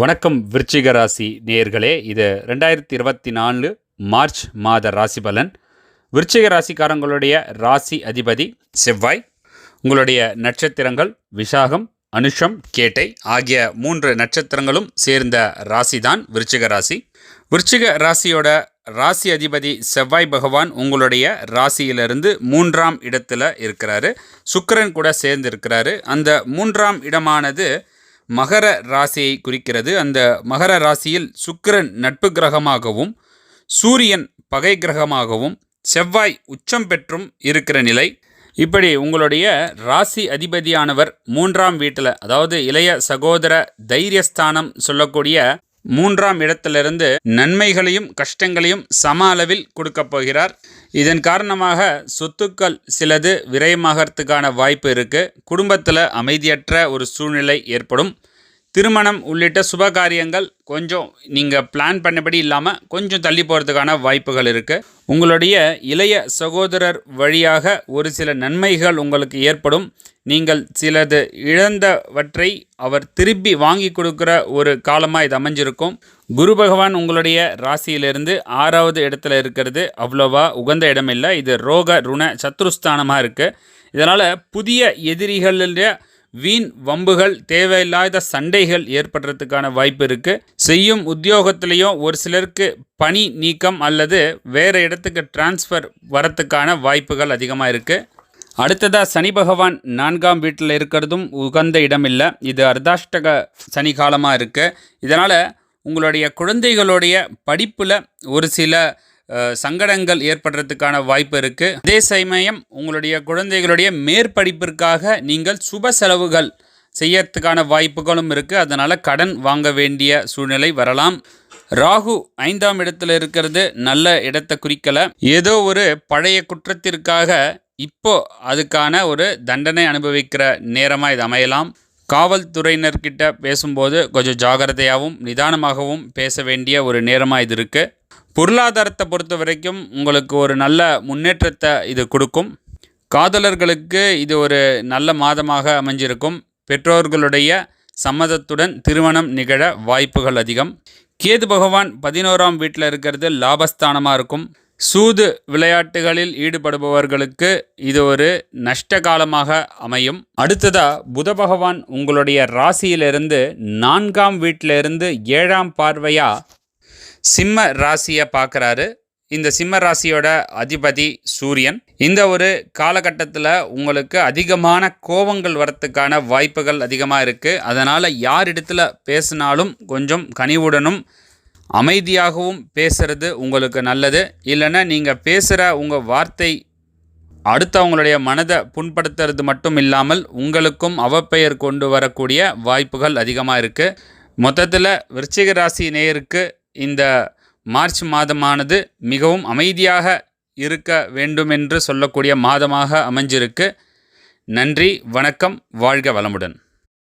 வணக்கம் விருச்சிக ராசி நேர்களே இது ரெண்டாயிரத்தி இருபத்தி நாலு மார்ச் மாத ராசி பலன். விருச்சிக ராசிக்காரங்களுடைய ராசி அதிபதி செவ்வாய் உங்களுடைய நட்சத்திரங்கள் விசாகம் அனுஷம் கேட்டை ஆகிய மூன்று நட்சத்திரங்களும் சேர்ந்த ராசி தான் விருச்சிக ராசி. விருச்சிக ராசியோட ராசி அதிபதி செவ்வாய் பகவான் உங்களுடைய ராசியிலிருந்து மூன்றாம் இடத்துல இருக்கிறாரு. சுக்கரன் கூட சேர்ந்து இருக்கிறாரு அந்த மூன்றாம் இடமானது மகர ராசியை குறிக்கிறது. அந்த மகர ராசியில் சுக்கிரன் நட்பு கிரகமாகவும் சூரியன் பகை கிரகமாகவும் செவ்வாய் உச்சம் பெற்றும் இருக்கிற நிலை. இப்படி உங்களுடைய ராசி அதிபதியானவர் மூன்றாம் வீட்டில் அதாவது இளைய சகோதர தைரியஸ்தானம் சொல்லக்கூடிய மூன்றாம் இடத்திலிருந்து நன்மைகளையும் கஷ்டங்களையும் சம அளவில் கொடுக்கப் போகிறார். இதன் காரணமாக சொத்துக்கள் சிலது விரயமாகறதுக்கான வாய்ப்பு இருக்குது குடும்பத்தில் அமைதியற்ற ஒரு சூழ்நிலை ஏற்படும். திருமணம் உள்ளிட்ட சுப காரியங்கள் கொஞ்சம் நீங்கள் பிளான் பண்ணபடி இல்லாமல் கொஞ்சம் தள்ளி போகிறதுக்கான வாய்ப்புகள் இருக்குது உங்களுடைய இளைய சகோதரர் வழியாக ஒரு சில நன்மைகள் உங்களுக்கு ஏற்படும். நீங்கள் சிலது இழந்தவற்றை அவர் திருப்பி வாங்கி கொடுக்குற ஒரு காலமாக இது அமைஞ்சிருக்கும். குரு பகவான் உங்களுடைய ராசியிலிருந்து ஆறாவது இடத்துல இருக்கிறது. அவ்வளோவா உகந்த இடம் இல்லை இது ரோக ருண சத்ருஸ்தானமாக இருக்குது இதனால் புதிய எதிரிகளுடைய வீண் வம்புகள் தேவையில்லாத சண்டைகள் ஏற்படுறதுக்கான வாய்ப்பு இருக்குது செய்யும் உத்தியோகத்திலையும் ஒரு சிலருக்கு பணி நீக்கம் அல்லது வேறு இடத்துக்கு டிரான்ஸ்ஃபர் வரத்துக்கான வாய்ப்புகள் அதிகமாக இருக்குது அடுத்ததாக சனி பகவான் நான்காம் வீட்டில் இருக்கிறதும் உகந்த இடம் இல்லை இது அர்த்தாஷ்டக சனி காலமாக இருக்குது இதனால் உங்களுடைய குழந்தைகளுடைய படிப்பில் ஒரு சில சங்கடங்கள் ஏற்படுறதுக்கான வாய்ப்பு இருக்குது அதே சமயம் உங்களுடைய குழந்தைகளுடைய மேற்படிப்பிற்காக நீங்கள் சுப செலவுகள் செய்யறதுக்கான வாய்ப்புகளும் இருக்குது அதனால் கடன் வாங்க வேண்டிய சூழ்நிலை வரலாம். ராகு ஐந்தாம் இடத்துல இருக்கிறது. நல்ல இடத்தை குறிக்கலை. ஏதோ ஒரு பழைய குற்றத்திற்காக இப்போ அதுக்கான ஒரு தண்டனை அனுபவிக்கிற நேரமாக இது அமையலாம். காவல்துறையினர்கிட்ட பேசும்போது கொஞ்சம் ஜாகிரதையாகவும் நிதானமாகவும் பேச வேண்டிய ஒரு நேரமாக இது இருக்குது பொருளாதாரத்தை பொறுத்த வரைக்கும் உங்களுக்கு ஒரு நல்ல முன்னேற்றத்தை இது கொடுக்கும். காதலர்களுக்கு இது ஒரு நல்ல மாதமாக அமைஞ்சிருக்கும். பெற்றோர்களுடைய சம்மதத்துடன் திருமணம் நிகழ வாய்ப்புகள் அதிகம். கேது பகவான் பதினோராம் வீட்டில் இருக்கிறது லாபஸ்தானமாக இருக்கும். சூது விளையாட்டுகளில் ஈடுபடுபவர்களுக்கு இது ஒரு நஷ்ட காலமாக அமையும். அடுத்ததா புத பகவான் உங்களுடைய ராசியிலிருந்து நான்காம் வீட்டிலிருந்து ஏழாம் பார்வையாக சிம்ம ராசியை பார்க்குறாரு. இந்த சிம்ம ராசியோட அதிபதி சூரியன். இந்த ஒரு காலகட்டத்தில் உங்களுக்கு அதிகமான கோபங்கள் வரத்துக்கான வாய்ப்புகள் அதிகமாக இருக்குது அதனால் யார் இடத்துல பேசினாலும் கொஞ்சம் கனிவுடனும் அமைதியாகவும் பேசுறது உங்களுக்கு நல்லது. இல்லைன்னா நீங்கள் பேசுகிற உங்கள் வார்த்தை அடுத்தவங்களுடைய மனதை புண்படுத்துறது மட்டும் இல்லாமல் உங்களுக்கும் அவப்பெயர் கொண்டு வரக்கூடிய வாய்ப்புகள் அதிகமாக இருக்குது மொத்தத்தில் விருச்சிக ராசி நேயருக்கு இந்த மார்ச் மாதமானது மிகவும் அமைதியாக இருக்க வேண்டும் என்று சொல்லக்கூடிய மாதமாக அமைஞ்சிருக்கு. நன்றி வணக்கம் வாழ்க வளமுடன்.